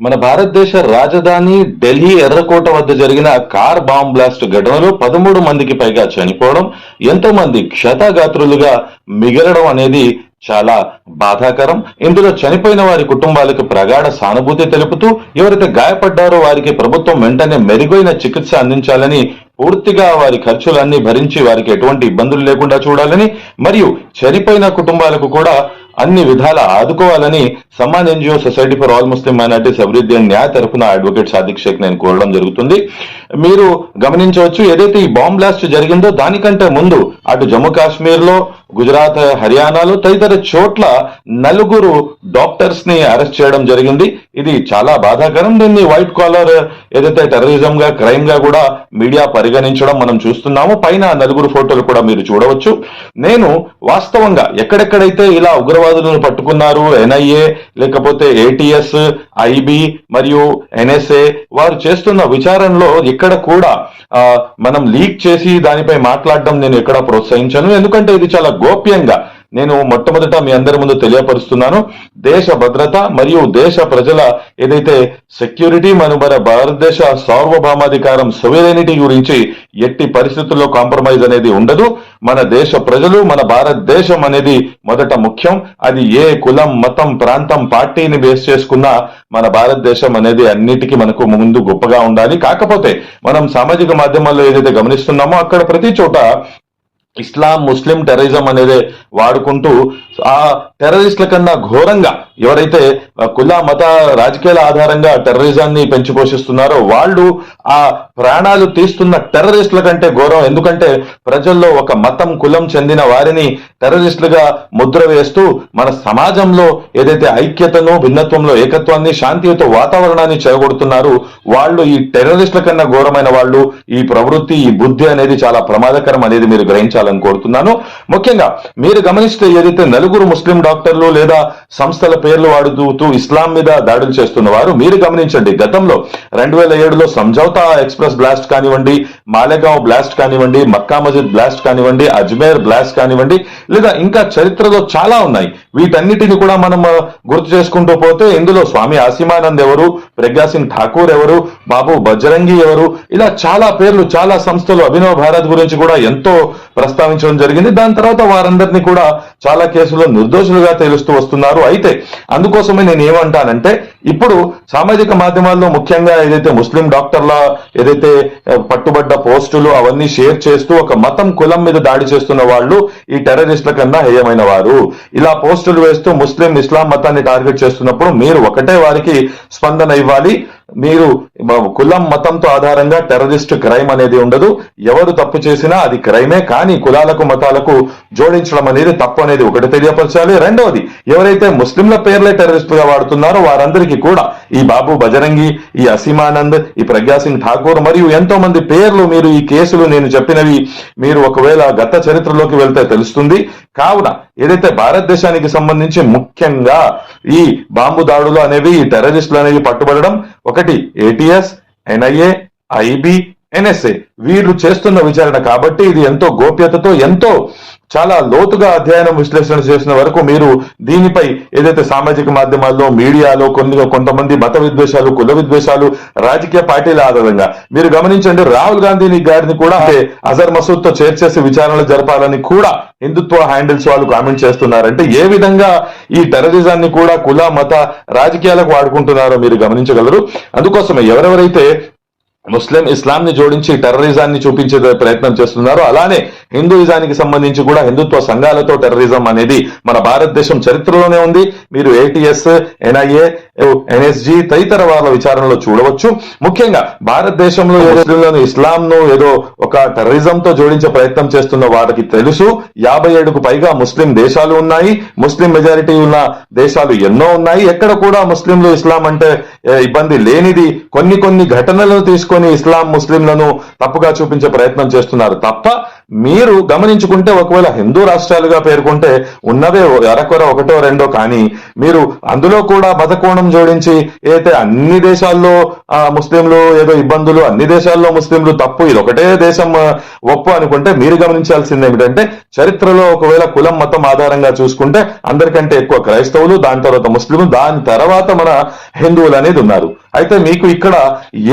మన భారతదేశ రాజధాని ఢిల్లీ ఎర్రకోట వద్ద జరిగిన కార్ బాంబ్ బ్లాస్ట్ ఘటనలో పదమూడు మందికి పైగా చనిపోవడం ఎంతో మంది క్షతగాత్రులుగా మిగలడం అనేది చాలా బాధాకరం. ఇందులో చనిపోయిన వారి కుటుంబాలకు ప్రగాఢ సానుభూతి తెలుపుతూ ఎవరైతే గాయపడ్డారో వారికి ప్రభుత్వం వెంటనే మెరుగైన చికిత్స అందించాలని పూర్తిగా వారి ఖర్చులన్నీ భరించి వారికి ఎటువంటి ఇబ్బందులు లేకుండా చూడాలని మరియు చనిపోయిన కుటుంబాలకు కూడా అన్ని విధాల ఆదుకోవాలని Samman NGO society for all Muslim minorities అభివృద్ధి అండ్ న్యాయ తరఫున అడ్వకేట్ సాదిక్ షేక్ నేను కోరడం జరుగుతుంది. మీరు గమనించవచ్చు ఏదైతే ఈ బాంబ్ బ్లాస్ట్ జరిగిందో దానికంటే ముందు అటు జమ్మూ కాశ్మీర్లో గుజరాత్ హర్యానాలో తదితర చోట్ల నలుగురు డాక్టర్స్ని అరెస్ట్ చేయడం జరిగింది. ఇది చాలా బాధాకరం. దీన్ని వైట్ కాలర్ ఏదైతే టెర్రరిజం గా క్రైమ్గా కూడా మీడియా పరిగణించడం మనం చూస్తున్నాము. పైన నలుగురు ఫోటోలు కూడా మీరు చూడవచ్చు. నేను వాస్తవంగా ఎక్కడెక్కడైతే ఇలా ఉగ్రవాదులను పట్టుకున్నారు ఎన్ఐఏ లేకపోతే ఏటీఎస్ ఐబి మరియు ఎన్ఎస్ఏ వారు చేస్తున్న విచారణలో ఇక్కడ కూడా మనం లీక్ చేసి దానిపై మాట్లాడడం నేను ఎక్కడ ప్రోత్సహించను. ఎందుకంటే ఇది చాలా గోప్యంగా నేను మొట్టమొదట మీ అందరి ముందు తెలియపరుస్తున్నాను. దేశ భద్రత మరియు దేశ ప్రజల ఏదైతే సెక్యూరిటీ మన మన భారతదేశ సార్వభౌమాధికారం సొవెరెనిటీ గురించి ఎట్టి పరిస్థితుల్లో కాంప్రమైజ్ అనేది ఉండదు. మన దేశ ప్రజలు మన భారతదేశం అనేది మొదట ముఖ్యం. అది ఏ కులం మతం ప్రాంతం పార్టీని బేస్ చేసుకున్న మన భారతదేశం అనేది అన్నిటికీ మనకు ముందు గొప్పగా ఉండాలి. కాకపోతే మనం సామాజిక మాధ్యమాల్లో ఏదైతే గమనిస్తున్నామో అక్కడ ప్రతి చోట ఇస్లాం ముస్లిం టెర్రరిజం అనేది వాడుకుంటూ ఆ టెర్రరిస్టుల కన్నా ఘోరంగా ఎవరైతే కుల మత రాజకీయాల ఆధారంగా టెర్రరిజాన్ని పెంచి పోషిస్తున్నారో వాళ్ళు ఆ ప్రాణాలు తీస్తున్న టెర్రరిస్టుల కంటే ఘోరం ఎందుకంటే ప్రజల్లో ఒక మతం కులం చెందిన వారిని టెర్రరిస్టులుగా ముద్ర వేస్తూ మన సమాజంలో ఏదైతే ఐక్యతను భిన్నత్వంలో ఏకత్వాన్ని శాంతియుత వాతావరణాన్ని చేగొడుతున్నారు వాళ్ళు ఈ టెర్రరిస్టుల కన్నా ఘోరమైన వాళ్ళు. ఈ ప్రవృత్తి ఈ బుద్ధి అనేది చాలా ప్రమాదకరం అనేది మీరు గ్రహించాలని కోరుతున్నాను. ముఖ్యంగా మీరు గమనిస్తే ఏదైతే నలుగురు ముస్లిం డాక్టర్లు లేదా సంస్థల పేర్లు వాడుతూ ఇస్లాం మీద దాడులు చేస్తున్న వారు మీరు గమనించండి. గతంలో రెండు వేల ఏడులో సంజౌతా ఎక్స్ప్రెస్ బ్లాస్ట్ కానివ్వండి మాలేగావ్ బ్లాస్ట్ కానివ్వండి మక్కా మజిద్ బ్లాస్ట్ కానివ్వండి అజ్మేర్ బ్లాస్ట్ కానివ్వండి లేదా ఇంకా చరిత్రలో చాలా ఉన్నాయి. వీటన్నిటిని కూడా మనం గుర్తు చేసుకుంటూ పోతే ఇందులో స్వామి ఆసిమానంద్ ఎవరు ప్రజ్ఞా సింగ్ ఠాకూర్ ఎవరు బాబు బజరంగి ఎవరు ఇలా చాలా పేర్లు చాలా సంస్థలు అభినవ్ భారత్ గురించి కూడా ఎంతో ప్రస్తావించడం జరిగింది. దాని తర్వాత వారందరినీ కూడా చాలా కేసుల్లో నిర్దోషులుగా తేలుస్తూ వస్తున్నారు. అయితే అందుకోసమే నేను ఏమంటానంటే ఇప్పుడు సామాజిక మాధ్యమాల్లో ముఖ్యంగా ఏదైతే ముస్లిం డాక్టర్ల ఏదైతే పట్టుబడ్డ పోస్టులు అవన్నీ షేర్ చేస్తూ ఒక మతం కులం మీద దాడి చేస్తున్న వాళ్ళు ఈ టెర్రరిస్టుల కన్నా హేయమైన వారు. ఇలా పోస్టులు వేస్తూ ముస్లిం ఇస్లాం మతాన్ని టార్గెట్ చేస్తున్నప్పుడు మీరు ఒకటే వారికి స్పందన ఇవ్వాలి. మీరు కులం మతంతో ఆధారంగా టెర్రరిస్ట్ క్రైమ్ అనేది ఉండదు. ఎవరు తప్పు చేసినా అది క్రైమే కానీ కులాలకు మతాలకు జోడించడం అనేది తప్పు అనేది ఒకటి తెలియపరచాలి. రెండవది ఎవరైతే ముస్లింల పేర్లే టెర్రరిస్టులుగా వాడుతున్నారో వారందరికీ కూడా ఈ బాబు బజరంగి ఈ అసీమానంద్ ఈ ప్రజ్ఞాసింగ్ ఠాకూర్ మరియు ఎంతో మంది పేర్లు మీరు ఈ కేసులు నేను చెప్పినవి మీరు ఒకవేళ గత చరిత్రలోకి వెళ్తే తెలుస్తుంది. కావున ఏదైతే భారతదేశానికి సంబంధించి ముఖ్యంగా ఈ బాంబు దాడులు అనేవి ఈ టెర్రరిస్టులు అనేవి పట్టుబడడం ఒకటి ఏటీఎస్ ఎన్ఐఏ ఐబి ఎన్ఎస్ఏ వీళ్ళు చేస్తున్న విచారణ కాబట్టి ఇది ఎంతో గోప్యతతో ఎంతో చాలా లోతుగా అధ్యయనం విశ్లేషణ చేసిన వరకు మీరు దీనిపై ఏదైతే సామాజిక మాధ్యమాల్లో మీడియాలో కొన్ని కొంతమంది మత విద్వేషాలు కుల విద్వేషాలు రాజకీయ పార్టీల ఆధారంగా. మీరు గమనించండి రాహుల్ గాంధీని గారిని కూడా అజర్ మసూద్తో చేర్చేసి విచారణలు జరపాలని కూడా హిందుత్వ హ్యాండిల్స్ వాళ్ళు కామెంట్ చేస్తున్నారంటే ఏ విధంగా ఈ టెర్రరిజాన్ని కూడా కుల మత రాజకీయాలకు వాడుకుంటున్నారో మీరు గమనించగలరు. అందుకోసమే ఎవరెవరైతే ముస్లిం ఇస్లాం ని జోడించి టెర్రరిజాన్ని చూపించే ప్రయత్నం చేస్తున్నారు. అలానే హిందూయిజానికి సంబంధించి కూడా హిందుత్వ సంఘాలతో టెర్రరిజం అనేది మన భారతదేశం చరిత్రలోనే ఉంది. మీరు ఏటీఎస్ ఎన్ఐఏ ఎన్ఎస్జీ తదితర వాళ్ళ విచారణలో చూడవచ్చు. ముఖ్యంగా భారతదేశంలో ముస్లింలను ఇస్లాం ను ఏదో ఒక టెర్రరిజం తో జోడించే ప్రయత్నం చేస్తున్న వారికి తెలుసు. యాభై ఏడుకు పైగా ముస్లిం దేశాలు ఉన్నాయి. ముస్లిం మెజారిటీ ఉన్న దేశాలు ఎన్నో ఉన్నాయి. ఎక్కడ కూడా ముస్లింలు ఇస్లాం అంటే ఇబ్బంది లేనిది. కొన్ని కొన్ని ఘటనలను తీసుకొని ఇస్లాం ముస్లింలను తప్పుగా చూపించే ప్రయత్నం చేస్తున్నారు తప్ప మీరు గమనించుకుంటే ఒకవేళ హిందూ రాష్ట్రాలుగా పేర్కొంటే ఉన్నవే అరకొర ఒకటో రెండో కానీ మీరు అందులో కూడా బతకోణం జోడించి ఏదైతే అన్ని దేశాల్లో ఆ, ముస్లింలు ఏదో ఇబ్బందులు అన్ని దేశాల్లో ముస్లింలు తప్పు ఇది ఒకటే దేశం ఒప్పు అనుకుంటే మీరు గమనించాల్సింది ఏమిటంటే చరిత్రలో ఒకవేళ కులం మతం ఆధారంగా చూసుకుంటే అందరికంటే ఎక్కువ క్రైస్తవులు దాని తర్వాత ముస్లింలు దాని తర్వాత మన హిందువులు అనేది ఉన్నారు. అయితే మీకు ఇక్కడ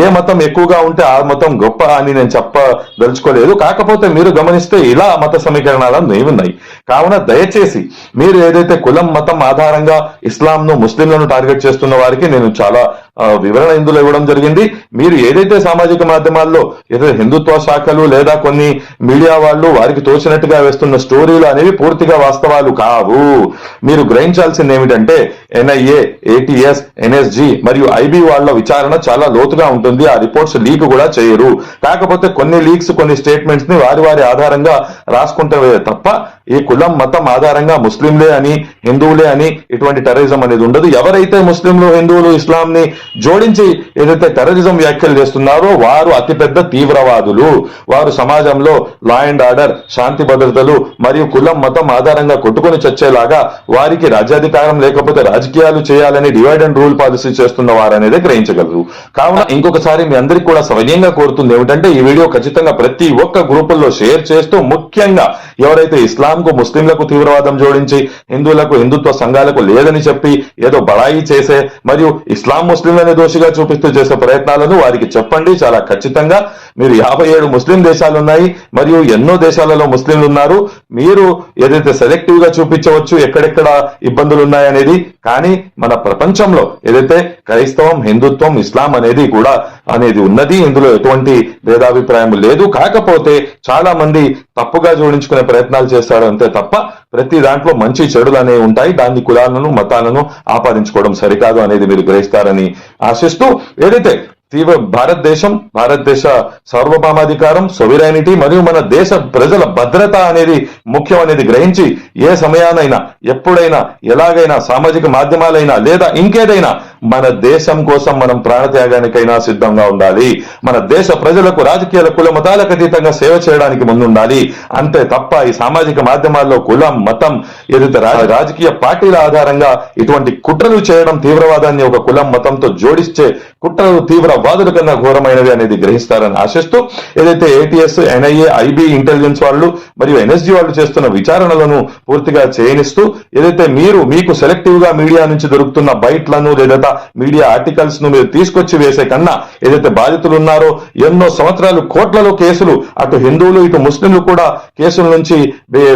ఏ మతం ఎక్కువగా ఉంటే ఆ మతం గొప్ప అని నేను చెప్పదలుచుకోలేదు. కాకపోతే మీరు గమనిస్తే ఇలా మత సమీకరణాలు ఉన్నాయి. కావున దయచేసి మీరు ఏదైతే కులం మతం ఆధారంగా ఇస్లాంను ముస్లింలను టార్గెట్ చేస్తున్న వారికి నేను చాలా వివరణ ఇందులో ఇవ్వడం జరిగింది. మీరు ఏదైతే సామాజిక మాధ్యమాల్లో ఏదైతే హిందుత్వ శాఖలు లేదా కొన్ని మీడియా వాళ్ళు వారికి తోచినట్టుగా వేస్తున్న స్టోరీలు అనేవి పూర్తిగా వాస్తవాలు కావు. మీరు గ్రహించాల్సింది ఏమిటంటే ఎన్ఐఏ ఏటీఎస్ ఎన్ఎస్జి మరియు ఐబీ వాళ్ళ విచారణ చాలా లోతుగా ఉంటుంది. ఆ రిపోర్ట్స్ లీక్ కూడా చేయరు. కాకపోతే కొన్ని లీక్స్ కొన్ని స్టేట్మెంట్స్ని వారి వారి ఆధారంగా రాసుకుంటే తప్ప ఈ కులం మతం ఆధారంగా ముస్లింలే అని హిందువులే అని ఇటువంటి టెర్రరిజం అనేది ఉండదు. ఎవరైతే ముస్లింలు హిందువులు ఇస్లాం ని జోడించి ఏదైతే టెర్రరిజం వ్యాఖ్యలు చేస్తున్నారో వారు అతిపెద్ద తీవ్రవాదులు. వారు సమాజంలో లా అండ్ ఆర్డర్ శాంతి భద్రతలు మరియు కులం మతం ఆధారంగా కొట్టుకొని చచ్చేలాగా వారికి రాజ్యాధికారం లేకపోతే రాజకీయాలు చేయాలని డివైడ్ అండ్ రూల్ పాలసీ చేస్తున్న వారు అనేది గ్రహించగలరు. కావున ఇంకొకసారి మీ అందరికీ కూడా సవినయంగా కోరుతుంది ఏమిటంటే ఈ వీడియో ఖచ్చితంగా ప్రతి ఒక్క గ్రూపుల్లో షేర్ చేస్తూ ముఖ్యంగా ఎవరైతే ఇస్లాంకు ముస్లింలకు తీవ్రవాదం జోడించి హిందువులకు హిందుత్వ సంఘాలకు లేదని చెప్పి ఏదో బడాయి చేసే మరియు ఇస్లాం ముస్లిం ముస్లింలనే దోషిగా చూపిస్తూ చేసే ప్రయత్నాలను వారికి చెప్పండి. చాలా ఖచ్చితంగా మీరు యాభై ఏడు ముస్లిం దేశాలు ఉన్నాయి మరియు ఎన్నో దేశాలలో ముస్లింలు ఉన్నారు మీరు ఏదైతే సెలెక్టివ్గా చూపించవచ్చు ఎక్కడెక్కడ ఇబ్బందులు ఉన్నాయనేది కానీ మన ప్రపంచంలో ఏదైతే క్రైస్తవం హిందుత్వం ఇస్లాం అనేది కూడా అనేది ఉన్నది ఇందులో ఎటువంటి భేదాభిప్రాయం లేదు. కాకపోతే చాలా మంది తప్పుగా జోడించుకునే ప్రయత్నాలు చేస్తాడు అంతే తప్ప ప్రతి దాంట్లో మంచి చెడులు అనేవి ఉంటాయి. దాన్ని కులాలను మతాలను ఆపాదించుకోవడం సరికాదు అనేది మీరు గ్రహిస్తారని ఆశిస్తూ ఏదైతే తీవ్ర భారతదేశం భారతదేశ సార్వభౌమాధికారం సొవిరైనిటీ మరియు మన దేశ ప్రజల భద్రత అనేది ముఖ్యం అనేది గ్రహించి ఏ సమయానైనా ఎప్పుడైనా ఎలాగైనా సామాజిక మాధ్యమాలైనా లేదా ఇంకేదైనా మన దేశం కోసం మనం ప్రాణత్యాగానికైనా సిద్ధంగా ఉండాలి. మన దేశ ప్రజలకు రాజకీయాల కుల మతాలకు అతీతంగా సేవ చేయడానికి ముందుండాలి. అంతే తప్ప ఈ సామాజిక మాధ్యమాల్లో కులం మతం ఏదైతే రాజకీయ పార్టీల ఆధారంగా ఇటువంటి కుట్రలు చేయడం తీవ్రవాదాన్ని ఒక కులం మతంతో జోడిస్తే కుట్రలు తీవ్రవాదుల కన్నా ఘోరమైనవి అనేది గ్రహిస్తారని ఆశిస్తూ ఏదైతే ఏటీఎస్ ఎన్ఐఏ ఐబీ ఇంటెలిజెన్స్ వాళ్ళు మరియు ఎన్ఎస్జీ వాళ్ళు చేస్తున్న విచారణలను పూర్తిగా చేయనిస్తూ ఏదైతే మీరు మీకు సెలెక్టివ్గా మీడియా నుంచి దొరుకుతున్న బైట్లను లేదా మీడియా ఆర్టికల్స్ను మీరు తీసుకొచ్చి వేసే కన్నా ఏదైతే బాధితులు ఉన్నారో ఎన్నో సంవత్సరాలు కోట్లలో కేసులు అటు హిందువులు ఇటు ముస్లింలు కూడా కేసుల నుంచి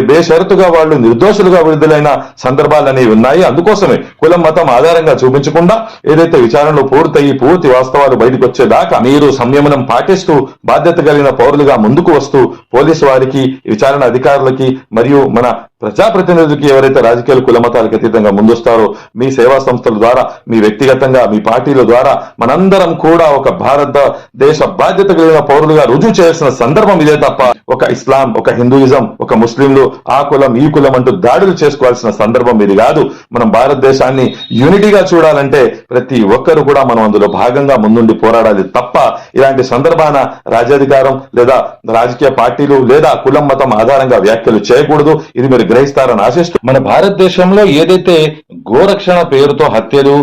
బేషరతుగా వాళ్ళు నిర్దోషులుగా విడుదలైన సందర్భాలు అనేవి ఉన్నాయి. అందుకోసమే కులం మతం ఆధారంగా చూపించకుండా ఏదైతే విచారణలు పూర్తయి పూర్తి వాస్తవాలు బయటకు వచ్చేదాకా మీరు సంయమనం పాటిస్తూ బాధ్యత కలిగిన పౌరులుగా ముందుకు వస్తూ పోలీసు వారికి విచారణ అధికారులకి మరియు మన ప్రజాప్రతినిధులకి ఎవరైతే రాజకీయాలు కులమతాలకు అతీతంగా ముందొస్తారో మీ సేవా సంస్థల ద్వారా మీ వ్యక్తిగతంగా మీ పార్టీల ద్వారా మనందరం కూడా ఒక భారత దేశ బాధ్యత కలిగిన పౌరులుగా రుజువు చేయాల్సిన సందర్భం ఇదే తప్ప ఒక ఇస్లాం ఒక హిందూయిజం ఒక ముస్లింలు ఆ కులం ఈ కులం అంటూ దాడులు చేసుకోవాల్సిన సందర్భం ఇది కాదు. మనం భారతదేశాన్ని యూనిటీగా చూడాలంటే ప్రతి ఒక్కరు కూడా మనం అందులో భాగంగా ముందుండి పోరాడాలి తప్ప ఇలాంటి సందర్భాన రాజ్యాధికారం లేదా రాజకీయ పార్టీలు లేదా కులం మతం ఆధారంగా వ్యాఖ్యలు చేయకూడదు. ఇది మీరు గ్రహిస్తారని ఆశిస్తూ మన భారతదేశంలో ఏదైతే గోరక్షణ పేరుతో హత్యలు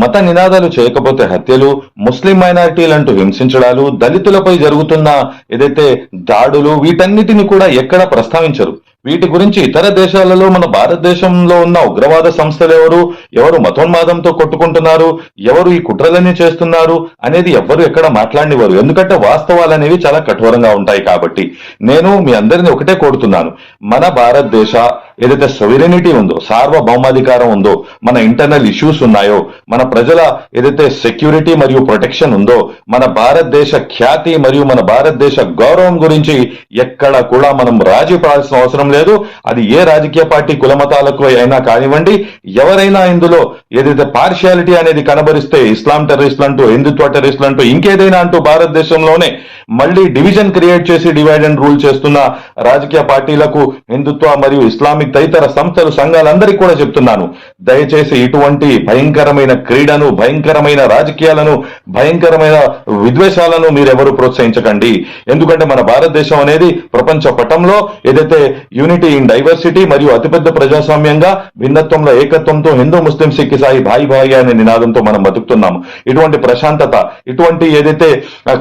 మత నినాదాలు చేయకపోతే హత్యలు ముస్లిం మైనారిటీలంటూ హింసించడాలు దళితులపై జరుగుతున్న ఏదైతే దాడులు వీటన్నిటిని కూడా ఎక్కడ ప్రస్తావించరు. వీటి గురించి ఇతర దేశాలలో మన భారతదేశంలో ఉన్న ఉగ్రవాద సంస్థలు ఎవరు? ఎవరు మతోన్మాదంతో కొట్టుకుంటున్నారు? ఎవరు ఈ కుట్రలన్నీ చేస్తున్నారు? అనేది ఎవ్వరు ఎక్కడ మాట్లాడినవారు ఎందుకంటే వాస్తవాలు అనేవి చాలా కఠోరంగా ఉంటాయి కాబట్టి. నేను మీ అందరిని ఒకటే కోరుతున్నాను. మన భారతదేశ ఏదైతే సొవిరెనిటీ ఉందో సార్వభౌమాధికారం ఉందో మన ఇంటర్నల్ ఇష్యూస్ ఉన్నాయో మన ప్రజల ఏదైతే సెక్యూరిటీ మరియు ప్రొటెక్షన్ ఉందో మన భారతదేశ ఖ్యాతి మరియు మన భారతదేశ గౌరవం గురించి ఎక్కడ కూడా మనం రాజీ పడాల్సిన అవసరం లేదు. అది ఏ రాజకీయ పార్టీ కులమతాలకు అయినా కానివ్వండి ఎవరైనా ఇందులో ఏదైతే పార్షియాలిటీ అనేది కనబరిస్తే ఇస్లాం టెర్రరిస్టులు అంటూ హిందుత్వ టెర్రరిస్టులు అంటూ ఇంకేదైనా అంటూ భారతదేశంలోనే మళ్ళీ డివిజన్ క్రియేట్ చేసి డివైడ్ అండ్ రూల్ చేస్తున్న రాజకీయ పార్టీలకు హిందుత్వ మరియు ఇస్లామిక్ ఇస్లామిక్ తదితర సంస్థలు సంఘాలందరికీ కూడా చెప్తున్నాను. దయచేసి ఇటువంటి భయంకరమైన క్రీడను భయంకరమైన రాజకీయాలను భయంకరమైన విద్వేషాలను మీరెవరూ ప్రోత్సహించకండి. ఎందుకంటే మన భారతదేశం అనేది ప్రపంచ పటంలో ఏదైతే యూనిటీ ఇన్ డైవర్సిటీ మరియు అతిపెద్ద ప్రజాస్వామ్యంగా భిన్నత్వంలో ఏకత్వంతో హిందూ ముస్లిం సిక్కి సాయి భాయి భాయి అనే నినాదంతో మనం బతుకుతున్నాము. ఇటువంటి ప్రశాంతత ఇటువంటి ఏదైతే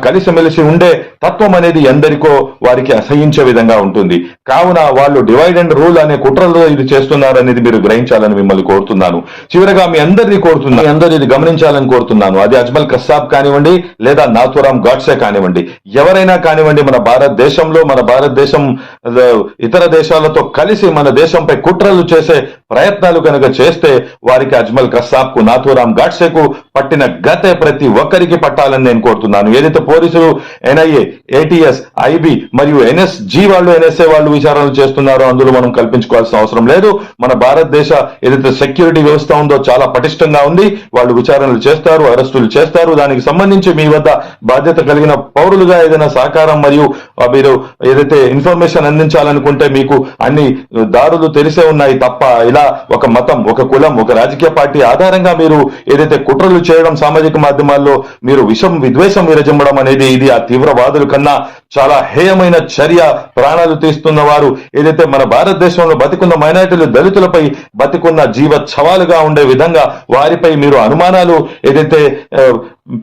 కలిసిమెలిసి ఉండే తత్వం అనేది ఎందరికో వారికి అసహించే విధంగా ఉంటుంది. కావున వాళ్ళు డివైడ్ అండ్ రూల్ అనే కుట్రలో ఇది చేస్తున్నారు అనేది మీరు గ్రహించాలని మిమ్మల్ని కోరుతున్నాను. చివరగా మీ అందరినీ కోరుతున్నాను మీ అందరూ ఇది గమనించాలని కోరుతున్నాను. అది అజ్మల్ కస్సాబ్ కానివ్వండి లేదా నాథురాం గాడ్సే కానివ్వండి. ఎవరైనా కానివ్వండి మన భారతదేశంలో మన భారతదేశం ఇతర దేశాలతో కలిసి మన దేశంపై కుట్రలు చేసే ప్రయత్నాలు కనుక చేస్తే వారికి అజ్మల్ కస్సాబ్కు నాథురాం గాడ్సేకు పట్టిన గతే ప్రతి ఒక్కరికి పట్టాలని నేను కోరుతున్నాను. ఏదైతే పోలీసులు ఎన్ఐఏ ఏటీఎస్ ఐబి మరియు ఎన్ఎస్జి వాళ్ళు ఎన్ఎస్ఏ వాళ్ళు విచారణలు చేస్తున్నారో అందులో మనం కల్పించుకోవాల్సిన అవసరం లేదు. మన భారతదేశ ఏదైతే సెక్యూరిటీ వ్యవస్థ ఉందో చాలా పటిష్టంగా ఉంది. వాళ్ళు విచారణలు చేస్తారు అరెస్టులు చేస్తారు. దానికి సంబంధించి మీ వద్ద బాధ్యత కలిగిన పౌరులుగా ఏదైనా సహకారం మరియు మీరు ఏదైతే ఇన్ఫర్మేషన్ అందించాలనుకుంటే మీకు అన్ని దారులు తెలిసే ఉన్నాయి తప్ప ఇలా ఒక మతం ఒక కులం ఒక రాజకీయ పార్టీ ఆధారంగా మీరు ఏదైతే కుట్రలు చేయడం సామాజిక మాధ్యమాల్లో మీరు విషం విద్వేషం విరజిమ్మడం అనేది ఇది ఆ తీవ్రవాదుల కన్నా చాలా హేయమైన చర్య ప్రాణాలు తీస్తున్న వారు. ఏదైతే మన భారతదేశంలో బతికున్న మైనారిటీలు దళితులపై బతికున్న జీవ చవాలుగా ఉండే విధంగా వారిపై మీరు అనుమానాలు ఏదైతే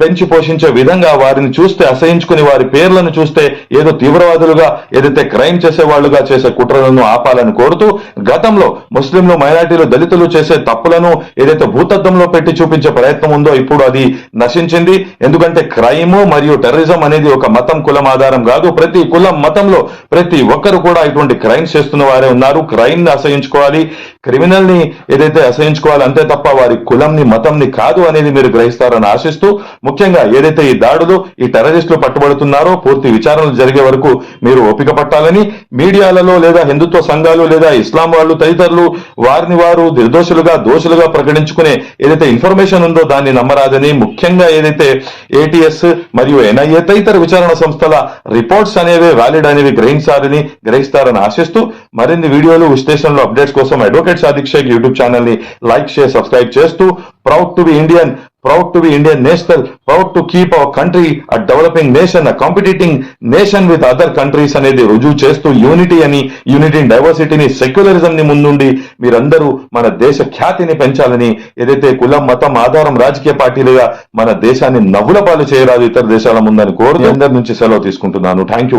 పెంచి పోషించే విధంగా వారిని చూస్తే అసహించుకుని వారి పేర్లను చూస్తే ఏదో తీవ్రవాదులుగా ఏదైతే క్రైమ్ చేసే వాళ్ళుగా చేసే కుట్రలను ఆపాలని కోరుతూ గతంలో ముస్లింలు మైనార్టీలు దళితులు చేసే తప్పులను ఏదైతే భూతత్వంలో పెట్టి చూపించే ప్రయత్నం ఉందో ఇప్పుడు అది నశించింది. ఎందుకంటే క్రైమ్ మరియు టెర్రరిజం అనేది ఒక మతం కులం ఆధారం కాదు. ప్రతి కులం మతంలో ప్రతి ఒక్కరు కూడా ఇటువంటి క్రైమ్స్ చేస్తున్న వారే ఉన్నారు. క్రైమ్ అసహించుకోవాలి. క్రిమినల్ని ఏదైతే అసహించుకోవాలి అంతే తప్ప వారి కులంని మతంని కాదు అనేది మీరు గ్రహిస్తారని ఆశిస్తూ ముఖ్యంగా ఏదైతే ఈ దాడులు ఈ టెర్రరిస్టులు పట్టుబడుతున్నారో పూర్తి విచారణలు జరిగే వరకు మీరు ఓపిక పట్టాలని మీడియాలలో లేదా హిందుత్వ సంఘాలు లేదా ఇస్లాం వాళ్ళు తదితరులు వారిని వారు నిర్దోషులుగా దోషులుగా ప్రకటించుకునే ఏదైతే ఇన్ఫర్మేషన్ ఉందో దాన్ని నమ్మరాదని ముఖ్యంగా ఏదైతే ఏటీఎస్ మరియు ఎన్ఐఏ తదితర విచారణ సంస్థల రిపోర్ట్స్ అనేవి వ్యాలిడ్ అనేవి గ్రహించాలని గ్రహిస్తారని ఆశిస్తూ మరిన్ని వీడియోలు విశ్లేషణలు అప్డేట్స్ కోసం అడ్వకేట్ సాదిక్ షేక్ యూట్యూబ్ ఛానల్ని లైక్ షేర్ సబ్స్క్రైబ్ చేస్తూ proud to be Indian proud to be Indian national proud to keep our country a developing nation a competing nation with other countries అనేది రుజువు చేస్తూ యూనిటీ అని యూనిటీ డైవర్సిటీని సెక్యులరిజం ని ముందుండి మీరందరూ మన దేశ ఖ్యాతిని పెంచాలని ఏదైతే కులం మతం ఆధారం రాజకీయ పార్టీలుగా మన దేశాన్ని నవ్వుల పాలు చేయరాదు ఇతర దేశాల ముందని కోరుతూ అందరి నుంచి సెలవు తీసుకుంటున్నాను. Thank you